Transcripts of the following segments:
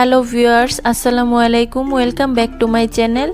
Hello viewers আসসালামু আলাইকুম welcome back to my channel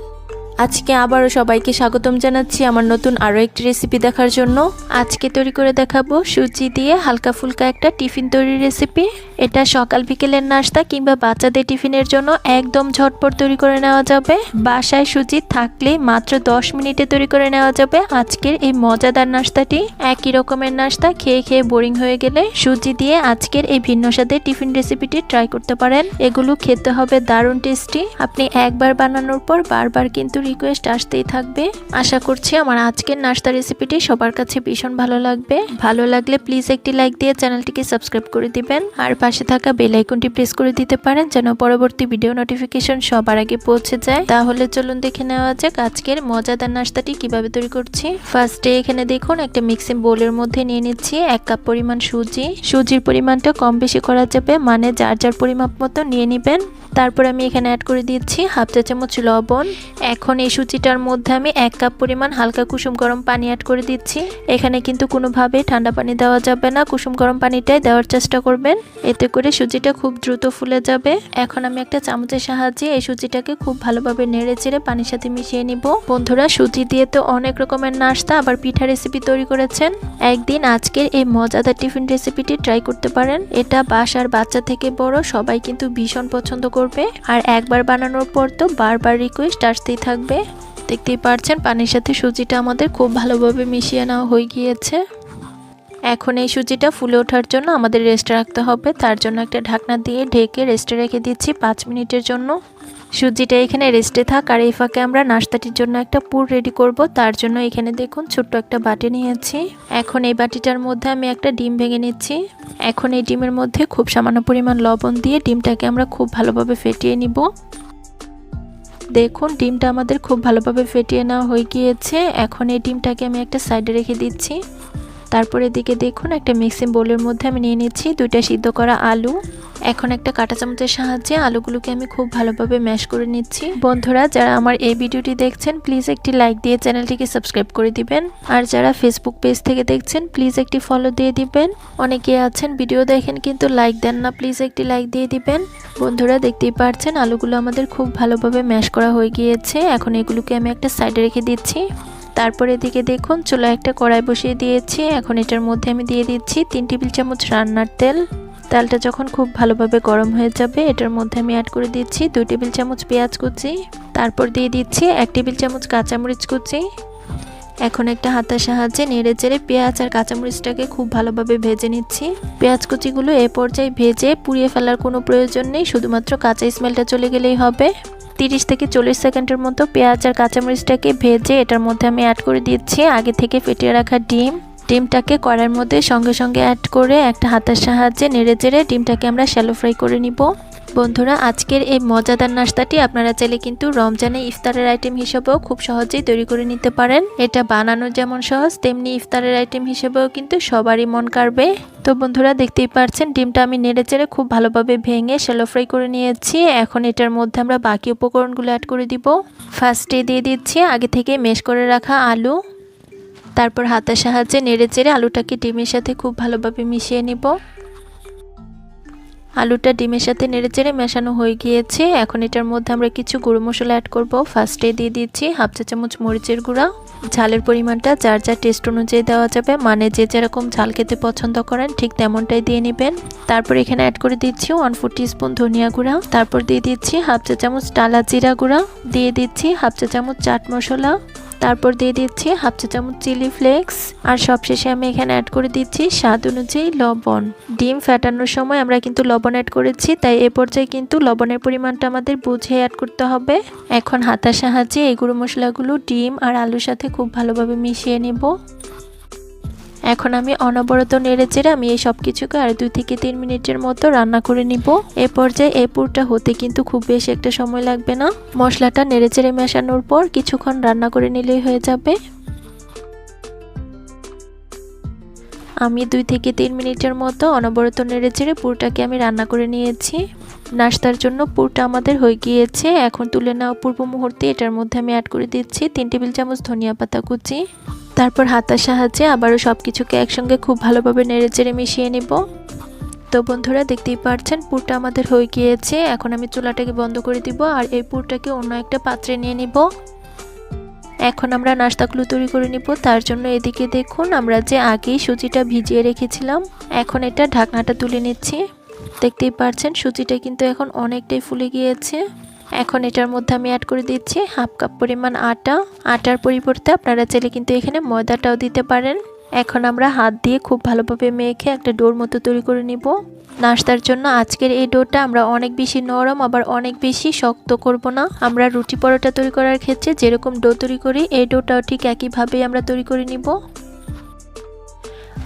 আজকে আবারও সবাইকে স্বাগতম জানাচ্ছি আমার নতুন আরও একটি রেসিপি দেখার জন্য। আজকে তৈরি করে দেখাবো সুজি দিয়ে হালকা ফুলকা একটা টিফিন তৈরির রেসিপি এটা সকাল বিকেলের নাস্তা কিংবা বাচ্চাদের টিফিনের জন্য একদম ঝটপট তৈরি করে নেওয়া যাবে। বাসায় সুজি থাকলে মাত্র 10 মিনিটে তৈরি করে নেওয়া যাবে। আজকের এই মজাদার নাস্তাটি একই রকমের নাস্তা, খেয়ে খেয়ে বোরিং হয়ে গেলে সুজি দিয়ে আজকের এই ভিন্ন স্বাদের টিফিন রেসিপিটি ট্রাই করতে পারেন। এগুলো খেতে হবে দারুণ টেস্টি। আপনি একবার বানানোর পর বারবার কিন্তু রিকোয়েস্ট আসতেই থাকবে। আশা করছি আমার আজকের নাস্তা রেসিপিটি সবার কাছে ভীষণ ভালো লাগবে। ভালো লাগলে প্লিজ একটি লাইক দিয়ে চ্যানেলটিকে সাবস্ক্রাইব করে দিবেন। আর পাশে থাকা বেল আইকনটি প্রেস করে দিতে পারেন যেন পরবর্তী ভিডিও নোটিফিকেশন সবার আগে পৌঁছে যায়। তাহলে চলুন দেখে নেওয়া যাক আজকের মজাদার নাস্তাটি কীভাবে তৈরি করছি। ফার্স্টে এখানে দেখুন একটা মিক্সিং বোলের মধ্যে নিয়ে নিচ্ছি এক কাপ পরিমাণ সুজি। সুজির পরিমাণটা কম বেশি করা যাবে মানে যার যার পরিমাপ মতো নিয়ে নেবেন। তারপর আমি এখানে অ্যাড করে দিচ্ছি হাফ চা চামচ লবণ। এখন এই সুচিটার মধ্যে আমি এক কাপ পরিমাণ হালকা কুসুম গরম পানি অ্যাড করে দিচ্ছি। এখানে কিন্তু কোনোভাবেই ঠান্ডা পানি দেওয়া যাবে না, কুসুম গরম পানিটাই দেওয়ার চেষ্টা করবেন। এতে করে সুজিটা খুব দ্রুত ফুলে যাবে। এখন আমি একটা চামচের সাহায্যে এই সুজিটাকে খুব ভালোভাবে নেড়ে চেড়ে পানির সাথে মিশিয়ে নিব। বন্ধুরা, সুজি দিয়ে তো অনেক রকমের নাস্তা, আবার পিঠা রেসিপি তৈরি করেছেন। একদিন আজকের এই মজাদার টিফিন রেসিপিটি ট্রাই করতে পারেন। এটা বাসার বাচ্চা থেকে বড়, সবাই কিন্তু ভীষণ পছন্দ করবে। আর একবার বানানোর পর তো বারবার রিকোয়েস্ট আসতেই থাকবে। দেখতেই পারছেন, পানির সাথে সুজিটা আমাদের খুব ভালোভাবে মিশিয়ে নেওয়া হয়ে গিয়েছে। এখন এই সুজিটা ফুলে ওঠার জন্য আমাদের রেস্টে রাখতে হবে। তার জন্য একটা ঢাকনা দিয়ে ঢেকে রেস্টে রেখে দিচ্ছি পাঁচ মিনিটের জন্য। সুজিটা এখানে রেস্টে থাক আর এই ফাঁকে আমরা নাস্তাটির জন্য একটা পুর রেডি করব। তার জন্য এখানে দেখুন ছোট্ট একটা বাটি নিয়েছি। এখন এই বাটিটার মধ্যে আমি একটা ডিম ভেঙে নিচ্ছি। এখন এই ডিমের মধ্যে খুব সামান্য পরিমাণ লবণ দিয়ে ডিমটাকে আমরা খুব ভালোভাবে ফেটিয়ে নিব। দেখুন ডিমটা আমাদের খুব ভালোভাবে ফেটিয়ে নেওয়া হয়ে গিয়েছে। এখন এই ডিমটাকে আমি একটা সাইডে রেখে দিচ্ছি। তারপর এদিকে দেখুন, একটা মিক্সিং বোলের মধ্যে আমি নিয়ে নিচ্ছি দুইটা সিদ্ধ করা আলু। এখন একটা কাঁটা চামচের সাহায্যে আলুগুলোকে আমি খুব ভালোভাবে ম্যাশ করে নিচ্ছি। বন্ধুরা, যারা আমার এই ভিডিওটি দেখছেন প্লিজ একটি লাইক দিয়ে চ্যানেলটিকে সাবস্ক্রাইব করে দিবেন। আর যারা ফেসবুক পেজ থেকে দেখছেন প্লিজ একটি ফলো দিয়ে দিবেন। অনেকে আছেন ভিডিও দেখেন, কিন্তু লাইক দেন না প্লিজ একটি লাইক দিয়ে দিবেন। বন্ধুরা, দেখতেই পারছেন, আলুগুলো আমাদের খুব ভালোভাবে ম্যাশ করা হয়ে গিয়েছে। এখন এগুলোকে আমি একটা সাইডে রেখে দিচ্ছি। তারপর এদিকে দেখুন চুলা একটা কড়াই বসিয়ে দিয়েছি। এখন এটার মধ্যে আমি দিয়ে দিচ্ছি তিন টেবিল চামচ রান্নার তেল। তেলটা যখন খুব ভালোভাবে গরম হয়ে যাবে, এটার মধ্যে আমি অ্যাড করে দিচ্ছি দুই টেবিল চামচ পেঁয়াজ কুচি। তারপর দিয়ে দিচ্ছি এক টেবিল চামচ কাঁচামরিচ কুচি। এখন একটা হাতের সাহায্যে নেড়ে চেড়ে পেঁয়াজ আর কাঁচামরিচটাকে খুব ভালোভাবে ভেজে নিচ্ছি। পেঁয়াজ কুচিগুলো এ পর্যায়ে ভেজে পুড়িয়ে ফেলার কোনো প্রয়োজন নেই, শুধুমাত্র কাঁচা স্মেলটা চলে গেলেই হবে। তিরিশ থেকে চল্লিশ সেকেন্ডের মতো পেঁয়াজ আর কাঁচামরিচটাকে ভেজে এটার মধ্যে আমি অ্যাড করে দিচ্ছি। আগে থেকে ফেটিয়ে রাখা ডিম। ডিমটাকে কড়ার মধ্যে সঙ্গে সঙ্গে অ্যাড করে একটা হাতের সাহায্যে নেড়ে চেড়ে ডিমটাকে আমরা শ্যালো ফ্রাই করে নিব। বন্ধুরা, আজকের এই মজাদার নাস্তাটি আপনারা চাইলে কিন্তু রমজানে ইফতারের আইটেম হিসেবেও খুব সহজেই তৈরি করে নিতে পারেন। এটা বানানো যেমন সহজ, তেমনি ইফতারের আইটেম হিসেবেও কিন্তু সবারই মন কাড়বে। তো বন্ধুরা, দেখতেই পারছেন, ডিমটা আমি নেড়ে চেড়ে খুব ভালোভাবে ভেঙে শ্যালো ফ্রাই করে নিয়েছি। এখন এটার মধ্যে আমরা বাকি উপকরণগুলো অ্যাড করে দিব। ফার্স্টে দিয়ে দিচ্ছি আগে থেকে মেশ করে রাখা আলু। তারপর হাতের সাহায্যে নেড়ে চেড়ে আলুটাকে ডিমের সাথে খুব ভালোভাবে মিশিয়ে নিব। আলুটা ডিমের সাথে নেড়ে চেড়ে মেশানো হয়ে গিয়েছে। এখন এটার মধ্যে আমরা কিছু গুঁড়ো মশলা অ্যাড করব। ফার্স্টে দিয়ে দিচ্ছি হাফ চা চামচ মরিচের গুঁড়া। ঝালের পরিমাণটা যার যার টেস্ট অনুযায়ী দেওয়া যাবে মানে যে যেরকম ঝাল খেতে পছন্দ করেন ঠিক তেমনটাই দিয়ে নেবেন। তারপর এখানে অ্যাড করে দিচ্ছি ওয়ান ফোর স্পুন ধনিয়া গুঁড়া। তারপর দিয়ে দিচ্ছি হাফ চা চামচ টালা জিরা গুঁড়া। দিয়ে দিচ্ছি হাফ চা চামচ চাট মশলা। তারপর দিয়ে দিচ্ছি হাফ চা চামচ চিলি ফ্লেক্স। আর সবশেষে আমি এখানে অ্যাড করে দিচ্ছি স্বাদ অনুযায়ী লবণ। ডিম ফ্যাটানোর সময় আমরা কিন্তু লবণ অ্যাড করেছি, তাই এ পর্যায়ে কিন্তু লবণের পরিমাণটা আমাদের বুঝে অ্যাড করতে হবে। এখন হাতার সাহায্যে এই গুঁড়ো মশলাগুলো ডিম আর আলুর সাথে খুব ভালোভাবে মিশিয়ে নেব। এখন আমি অনবরত নেড়ে চেড়ে আমি এই সব কিছুকে আর দুই থেকে তিন মিনিটের মতো রান্না করে নিব। এ পর্যায়ে এই পুরটা হতে কিন্তু খুব বেশি একটা সময় লাগবে না। মশলাটা নেড়ে চেড়ে মেশানোর পর কিছুক্ষণ রান্না করে নিলেই হয়ে যাবে। আমি দুই থেকে তিন মিনিটের মতো অনবরত নেড়ে চেড়ে পুরটাকে আমি রান্না করে নিয়েছি। নাস্তার জন্য পুরটা আমাদের হয়ে গিয়েছে। এখন তুলে নেওয়া পূর্ব মুহূর্তে এটার মধ্যে আমি অ্যাড করে দিচ্ছি তিন টেবিল চামচ ধনিয়া পাতা কুচি। তারপর হাতার সাহায্যে আবারও সব কিছুকে একসঙ্গে খুব ভালোভাবে নেড়ে চেড়ে মিশিয়ে নেব। তো বন্ধুরা, দেখতেই পারছেন, পুরটা আমাদের হয়ে গিয়েছে। এখন আমি চুলাটাকে বন্ধ করে দিব আর এই পুরটাকে অন্য একটা পাত্রে নিয়ে নিব। এখন আমরা নাস্তাগুলো তৈরি করে নিব। তার জন্য এদিকে দেখুন, আমরা যে আগেই সুজিটা ভিজিয়ে রেখেছিলাম, এখন এটা ঢাকনাটা তুলে নিচ্ছি। দেখতেই পারছেন, সুজিটা কিন্তু এখন অনেকটাই ফুলে গিয়েছে। এখন এটার মধ্যে আমি অ্যাড করে দিচ্ছি হাফ কাপ পরিমাণ আটা। আটার পরিবর্তে আপনারা চাইলে কিন্তু এখানে ময়দাটাও দিতে পারেন। এখন আমরা হাত দিয়ে খুব ভালোভাবে মেখে একটা ডোর মতো তৈরি করে নিব। নাস্তার জন্য আজকের এই ডোটা আমরা অনেক বেশি নরম, আবার অনেক বেশি শক্ত করব না। আমরা রুটি পরোটা তৈরি করার ক্ষেত্রে যেরকম ডো তৈরি করি, এই ডোটাও ঠিক একইভাবেই আমরা তৈরি করে নিব।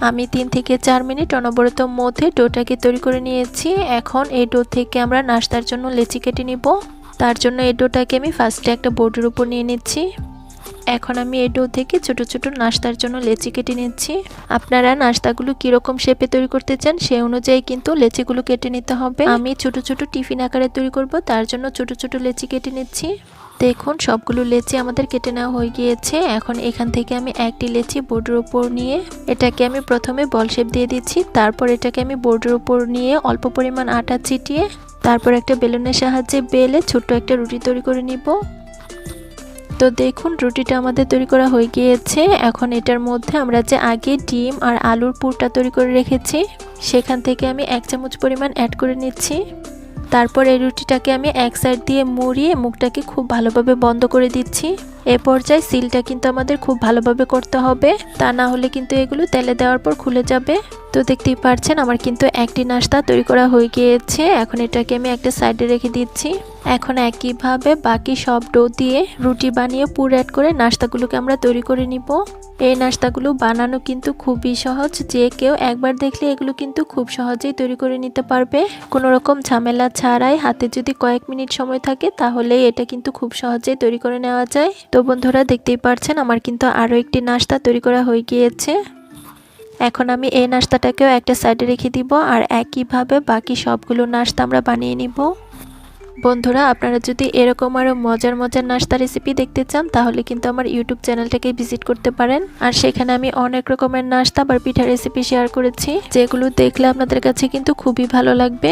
আমি তিন থেকে চার মিনিট অনবরত মধ্যে ডোটাকে তৈরি করে নিয়েছি। এখন এই ডো থেকে আমরা নাস্তার জন্য লেচি কেটে নিব। তার জন্য এই ডোটাকে আমি ফার্স্টে একটা বোর্ডের উপর নিয়ে নিচ্ছি। এখন আমি এই ডো থেকে ছোট ছোট নাস্তার জন্য লেচি কেটে নিচ্ছি। আপনারা নাস্তাগুলো কীরকম শেপে তৈরি করতে চান সেই অনুযায়ী কিন্তু লেচিগুলো কেটে নিতে হবে। আমি ছোট ছোট টিফিন আকারে তৈরি করব, তার জন্য ছোট ছোট লেচি কেটে নিচ্ছি। দেখুন, সবগুলো লেচি আমাদের কেটে নেওয়া হয়ে গিয়েছে। এখন এখান থেকে আমি একটি লেচি বোর্ডের উপর নিয়ে এটাকে আমি প্রথমে বল শেপ দিয়ে দিচ্ছি। তারপর এটাকে আমি বোর্ডের উপর নিয়ে অল্প পরিমাণ আটা ছিটিয়ে তারপর একটা বেলুনের সাহায্যে বেলে ছোট্ট একটা রুটি তৈরি করে নিব। তো দেখুন, রুটিটা আমাদের তৈরি করা হয়ে গিয়েছে। এখন এটার মধ্যে আমরা যে আগে ডিম আর আলুর পুরটা তৈরি করে রেখেছি, সেখান থেকে আমি এক চামচ পরিমাণ অ্যাড করে নিচ্ছি। তারপর এই রুটিটাকে আমি এক সাইড দিয়ে মুড়িয়ে মুখটাকে খুব ভালোভাবে বন্ধ করে দিচ্ছি। এ পর্যায়ে সিলটা কিন্তু আমাদের খুব ভালোভাবে করতে হবে। তা না হলে কিন্তু এগুলো তেলে দেওয়ার পর খুলে যাবে। তো দেখতেই পারছেন, আমার কিন্তু একটি নাস্তা তৈরি করা হয়ে গিয়েছে। এখন এটাকে আমি একটা সাইডে রেখে দিচ্ছি। এখন একইভাবে বাকি সব ডো দিয়ে রুটি বানিয়ে পুর অ্যাড করে নাস্তাগুলোকে আমরা তৈরি করে নিব। এই নাস্তাগুলো বানানো কিন্তু খুবই সহজ। যে কেউ একবার দেখলে এগুলো কিন্তু খুব সহজেই তৈরি করে নিতে পারবে। কোনো রকম ঝামেলা ছাড়াই হাতে যদি কয়েক মিনিট সময় থাকে তাহলে এটা কিন্তু খুব সহজেই তৈরি করে নেওয়া যায়। তো বন্ধুরা দেখতেই পারছেন, আমার কিন্তু আরও একটি নাস্তা তৈরি করা হয়ে গিয়েছে। এখন আমি এই নাস্তাটাকেও একটা সাইডে রেখে দিব আর একইভাবে বাকি সবগুলো নাস্তা আমরা বানিয়ে নিব। বন্ধুরা, আপনারা যদি এরকম আরও মজার মজার নাস্তা রেসিপি দেখতে চান, তাহলে কিন্তু আমার ইউটিউব চ্যানেলটাকে ভিজিট করতে পারেন। আর সেখানে আমি অনেক রকমের নাস্তা বা পিঠা রেসিপি শেয়ার করেছি, যেগুলো দেখলে আপনাদের কাছে কিন্তু খুবই ভালো লাগবে।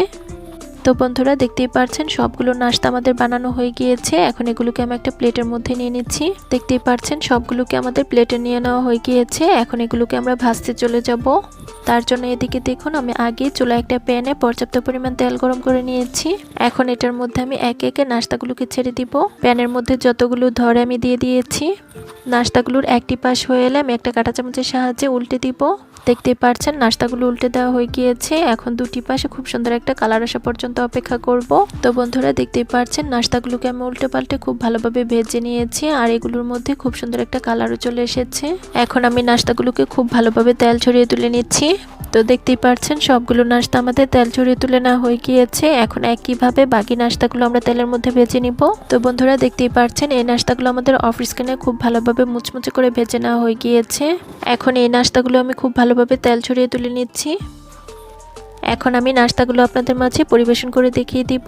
তো বন্ধুরা দেখতেই পারছেন, সবগুলো নাস্তা আমাদের বানানো হয়ে গিয়েছে। এখন এগুলোকে আমি একটা প্লেটের মধ্যে নিয়ে নিচ্ছি। দেখতেই পারছেন, সবগুলোকে আমাদের প্লেটে নিয়ে নেওয়া হয়ে গিয়েছে। এখন এগুলোকে আমরা ভাজতে চলে যাব। তার জন্য এদিকে দেখুন, আমি আগে চুলা একটা প্যানে পর্যাপ্ত পরিমাণ তেল গরম করে নিয়েছি। এখন এটার মধ্যে আমি একে একে নাস্তাগুলোকে ছেড়ে দিব। প্যানের মধ্যে যতগুলো ধরে আমি দিয়ে দিয়েছি। নাস্তাগুলোর একটি পাশ হয়ে এলে আমি একটা কাঁটা চামচের সাহায্যে উল্টে দিব। দেখতেই পারছেন নাস্তাগুলো উল্টে দেওয়া হয়ে গিয়েছে। এখন দুটি পাশে খুব সুন্দর একটা কালার আসা পর্যন্ত অপেক্ষা করব। তো বন্ধুরা, দেখতেই পারছেন নাস্তাগুলোকে আমি উল্টে পাল্টে খুব ভালোভাবে ভেজে নিয়েছি আর এগুলোর মধ্যে খুব সুন্দর একটা কালারও চলে এসেছে। এখন আমি নাস্তাগুলোকে খুব ভালোভাবে তেল ছড়িয়ে তুলে নিচ্ছি। তো দেখতেই পারছেন, সবগুলো নাস্তা আমাদের তেল ছড়িয়ে তুলে নেওয়া হয়ে গিয়েছে। এখন একইভাবে বাকি নাস্তাগুলো আমরা তেলের মধ্যে ভেজে নিব। তো বন্ধুরা, দেখতেই পারছেন, এই নাস্তাগুলো আমাদের অফ স্ক্রিনে খুব ভালোভাবে মুচমুচে করে ভেজে নেওয়া হয়ে গিয়েছে। এখন এই নাস্তাগুলো আমি খুব ভালোভাবে তেল ছড়িয়ে তুলে নিচ্ছি। এখন আমি নাস্তাগুলো আপনাদের মাঝে পরিবেশন করে দেখিয়ে দিব।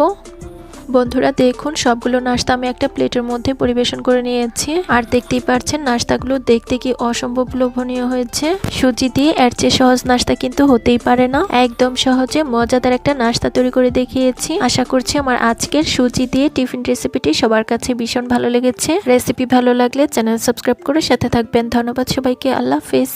বন্ধুরা দেখুন, সবগুলো নাস্তা আমি একটা প্লেটের মধ্যে পরিবেশন করে নিয়েছি। আর দেখতেই পারছেন নাস্তাগুলো দেখতে কি অসম্ভব লোভনীয় হয়েছে। সুজি দিয়ে এর চেয়ে সহজ নাস্তা কিন্তু হতেই পারে না। একদম সহজে মজাদার একটা নাস্তা তৈরি করে দেখিয়েছি। আশা করছি আমার আজকের সুজি দিয়ে টিফিন রেসিপিটি সবার কাছে ভীষণ ভালো লেগেছে। রেসিপি ভালো লাগলে চ্যানেল সাবস্ক্রাইব করে সাথে থাকবেন। ধন্যবাদ সবাইকে, আল্লাহ হাফিজ।